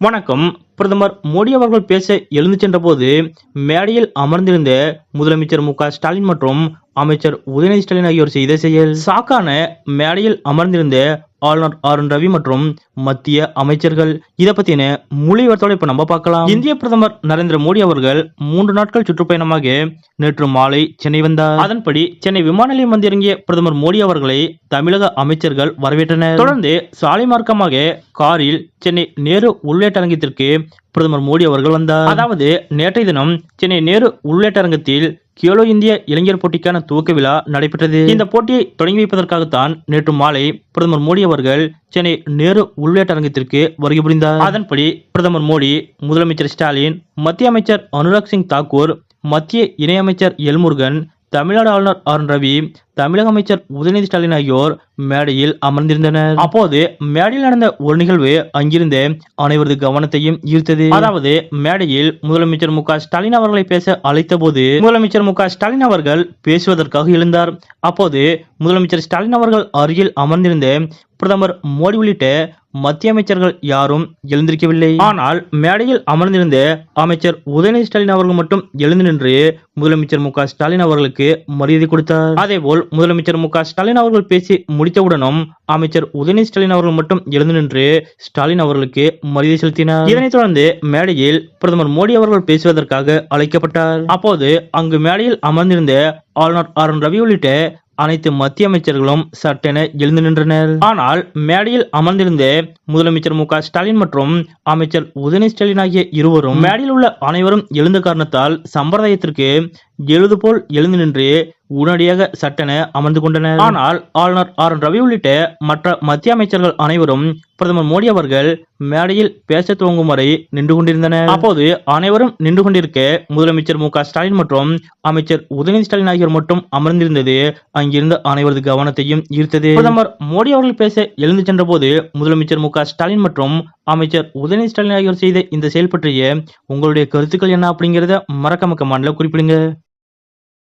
வணக்கம். பிரதமர் மோடி அவர்கள் பேச எழுந்து சென்றபோது மேடையில் அமர்ந்திருந்த முதலமைச்சர் மு ஸ்டாலின் மற்றும் அமைச்சர் உதயநிதி ஸ்டாலின் ஆகியோர் செய்த செயல் சாக்கான மேடையில் அமர்ந்திருந்த ஆளுநர் அருண் ரவி மற்றும் மத்திய அமைச்சர்கள். இத பத்தின முழு இப்ப நம்ம பார்க்கலாம். இந்திய பிரதமர் நரேந்திர மோடி அவர்கள் மூன்று நாட்கள் சுற்றுப்பயணமாக நேற்று மாலை சென்னை வந்தார். அதன்படி சென்னை விமான நிலையம் வந்திறங்கிய பிரதமர் மோடி அவர்களை தமிழக அமைச்சர்கள் வரவேற்றனர். தொடர்ந்து சாலை மார்க்கமாக காரில் சென்னை நேரு உள்ளேட்டரங்கத்திற்கு பிரதமர் மோடி அவர்கள் வந்தார். அதாவது நேற்றைய தினம் சென்னை நேரு உள்ளேட்டரங்கத்தில் கேலோ இந்திய இளைஞர் போட்டிக்கான துவக்க விழா நடைபெற்றது. இந்த போட்டியை தொடங்கி வைப்பதற்காகத்தான் நேற்று மாலை பிரதமர் மோடி அவர்கள் சென்னை நேரு உள்ளேட்டரங்கத்திற்கு வருகை புரிந்தார். அதன்படி பிரதமர் மோடி முதலமைச்சர் ஸ்டாலின் மத்திய அமைச்சர் அனுராக் சிங் தாக்கூர் மத்திய இணையமைச்சர் எல்முருகன் தமிழ்நாடு ஆளுநர் ஆர் ரவி தமிழக அமைச்சர் உதயநிதி ஸ்டாலின் ஆகியோர் மேடையில் அமர்ந்திருந்தனர். அப்போது மேடையில் நடந்த ஒரு நிகழ்வு அங்கிருந்த அனைவரது கவனத்தையும் ஈர்த்தது. அதாவது மேடையில் முதலமைச்சர் மு ஸ்டாலின் அவர்களை பேச அழைத்த போது முதலமைச்சர் மு ஸ்டாலின் அவர்கள் பேசுவதற்காக எழுந்தார். அப்போது முதலமைச்சர் ஸ்டாலின் அவர்கள் அருகில் அமர்ந்திருந்த பிரதமர் மோடி உள்ளிட்ட மத்திய அமைச்சர்கள் யாரும் எழுந்திருக்கவில்லை. ஆனால் மேடையில் அமர்ந்திருந்த அமைச்சர் உதயநிதி ஸ்டாலின் அவர்கள் மட்டும் எழுந்து நின்று முதலமைச்சர் மு ஸ்டாலின் அவர்களுக்கு மரியாதை கொடுத்தார். அதேபோல் முதலமைச்சர் மு ஸ்டாலின் அவர்கள் பேசி முடித்தவுடனும் அமைச்சர் உதயநிதி ஸ்டாலின் அவர்கள் மட்டும் எழுந்து நின்று ஸ்டாலின் அவர்களுக்கு மரியாதை செலுத்தினார். இதனைத் தொடர்ந்து மேடையில் பிரதமர் மோடி அவர்கள் பேசுவதற்காக அழைக்கப்பட்டார். அப்போது அங்கு மேடையில் அமர்ந்திருந்த ஆளுநர் ஆர் என் ரவி உள்ளிட்ட அனைத்து மத்திய அமைச்சர்களும் சட்டென எழுந்து நின்றனர். ஆனால் மேடையில் அமர்ந்திருந்த முதலமைச்சர் மு ஸ்டாலின் மற்றும் அமைச்சர் உதயநிதி ஸ்டாலின் ஆகிய இருவரும் மேடையில் உள்ள அனைவரும் எழுந்த காரணத்தால் சம்பிரதாயத்திற்கு எழுது போல் எழுந்து நின்று உடனடியாக சட்டென அமர்ந்து கொண்டனர். ஆனால் ஆளுநர் ஆர். என். ரவி உள்ளிட்ட மற்ற மத்திய அமைச்சர்கள் அனைவரும் பிரதமர் மோடி அவர்கள் மேடையில் பேச துவங்கும் வரை நின்று கொண்டிருந்தனர். அப்போது அனைவரும் நின்று கொண்டிருக்க முதலமைச்சர் மு. ஸ்டாலின் மற்றும் அமைச்சர் உதயநிதி ஸ்டாலின் ஆகியோர் மட்டும் அமர்ந்திருந்தது. அங்கிருந்த அனைவரது கவனத்தையும் ஈர்த்தது. பிரதமர் மோடி அவர்கள் பேச எழுந்து சென்ற போது முதலமைச்சர் மு. ஸ்டாலின் மற்றும் அமைச்சர் உதயநிதி ஸ்டாலின் ஆகியோர் செய்த இந்த செயல் பற்றிய உங்களுடைய கருத்துக்கள் என்ன அப்படிங்கறத மறக்காம கமாண்ட்ல குறிப்பிடுங்க.